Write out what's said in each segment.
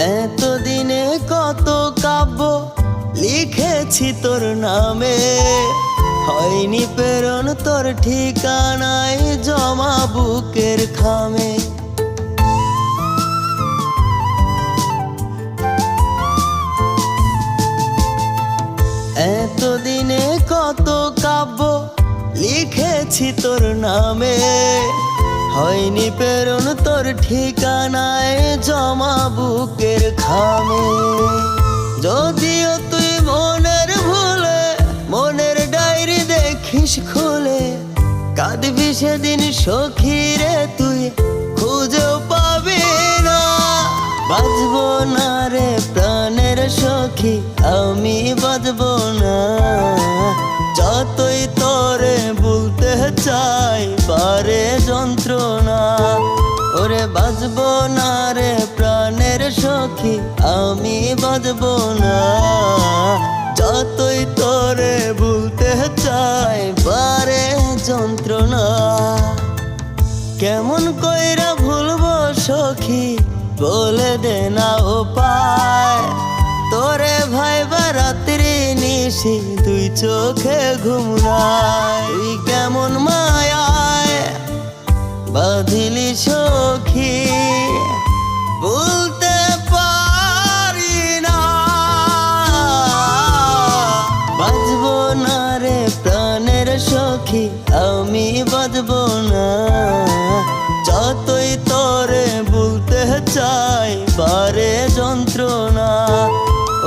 এতদিনে কত কাব্য লিখেছি তোর নামে। হয়নি প্রেরণ তোর ঠিকানায় জমা বুকের খামে। এতদিনে কত কাব্য লিখেছি তোর নামে। হয়নি প্রেরণ তোর ঠিকানায় জমা বুকের খামে। যদিও তুই মনের ভুলে, মনের ডায়েরি দেখিস খুলে, কাঁদবি সেদিন সখী রে তুই, খুঁজেও পাবি না। বাজবো না রে প্রাণের সখী, আমি বাজবো না। যতই তোরে বলতে চাই, বারে যন্ত্রণা, ওরে বাজবো না রে আমি বাজবো না। যতই তোরে বলতে চাই, বারে যন্ত্রণা। কেমন কইরা ভুলবো সখী, বলে দে না উপায়। তোরে ভাই রাত্রি নিশি, তুই চোখে ঘুম নাই। তুই কেমন মায়ায় বাঁধিলি সখী। সখী আমি বাঁধব না। যতই তরে বলতে চাই, বারে যন্ত্রণা।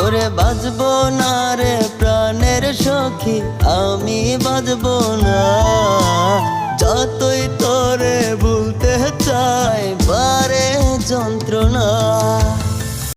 ওরে বাঁচব না রে প্রাণের সখী, আমি বাঁধব না।